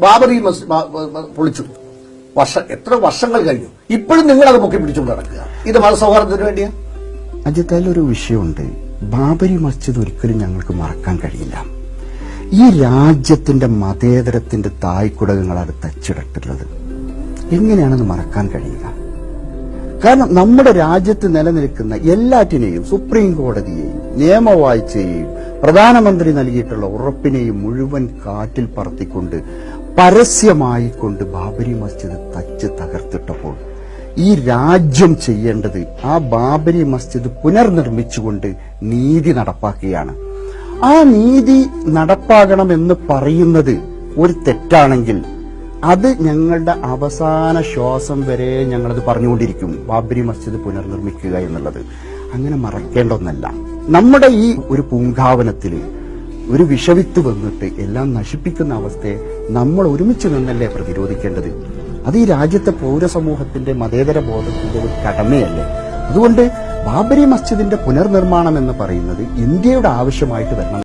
ബാബറി പൊളിച്ചു. വർഷ എത്ര വർഷങ്ങൾ കഴിഞ്ഞു. ഇപ്പോഴും നിങ്ങൾ അത് പൊക്കി പിടിച്ചുകൊണ്ട് നടക്കുക. ഇത് മതസൗഹാർദ്ദത്തിന് വേണ്ടിയാ? അജിത്താൽ ഒരു വിഷയമുണ്ട്. ബാബരി മസ്ജിദ് ഒരിക്കലും ഞങ്ങൾക്ക് മറക്കാൻ കഴിയില്ല. ഈ രാജ്യത്തിന്റെ മതേതരത്തിന്റെ തായ്ക്കുടകങ്ങളാണ് തച്ചിടട്ടുള്ളത് എങ്ങനെയാണെന്ന് മറക്കാൻ കഴിയുക കാരണം നമ്മുടെ രാജ്യത്ത് നിലനിൽക്കുന്ന എല്ലാറ്റിനെയും സുപ്രീം കോടതിയെയും നിയമവാഴ്ചയെയും പ്രധാനമന്ത്രി നൽകിയിട്ടുള്ള ഉറപ്പിനെയും മുഴുവൻ കാറ്റിൽ പറത്തിക്കൊണ്ട് പരസ്യമായിക്കൊണ്ട് ബാബരി മസ്ജിദ് തച്ച് തകർത്തിട്ടപ്പോൾ ഈ രാജ്യം ചെയ്യേണ്ടത് ആ ബാബരി മസ്ജിദ് പുനർനിർമ്മിച്ചുകൊണ്ട് നീതി നടപ്പാക്കുകയാണ്. ആ നീതി നടപ്പാകണമെന്ന് പറയുന്നത് ഒരു തെറ്റാണെങ്കിൽ അത് ഞങ്ങളുടെ അവസാന ശ്വാസം വരെ ഞങ്ങളത് പറഞ്ഞുകൊണ്ടിരിക്കും. ബാബരി മസ്ജിദ് പുനർനിർമ്മിക്കുക എന്നുള്ളത്. അങ്ങനെ മറക്കേണ്ട ഒന്നല്ല. നമ്മുടെ ഈ ഒരു പൂങ്കാവനത്തിൽ ഒരു വിഷവിത്ത് വന്നിട്ട് എല്ലാം നശിപ്പിക്കുന്ന അവസ്ഥയെ നമ്മൾ ഒരുമിച്ച് നിന്നല്ലേ പ്രതിരോധിക്കേണ്ടത്? അത് ഈ രാജ്യത്തെ പൗരസമൂഹത്തിന്റെ മതേതര ബോധത്തിന്റെ ഒരു കടമയല്ലേ? അതുകൊണ്ട് ബാബരി മസ്ജിദിന്റെ പുനർനിർമ്മാണം എന്ന് പറയുന്നത് ഇന്ത്യയുടെ ആവശ്യമായിട്ട് വരണം.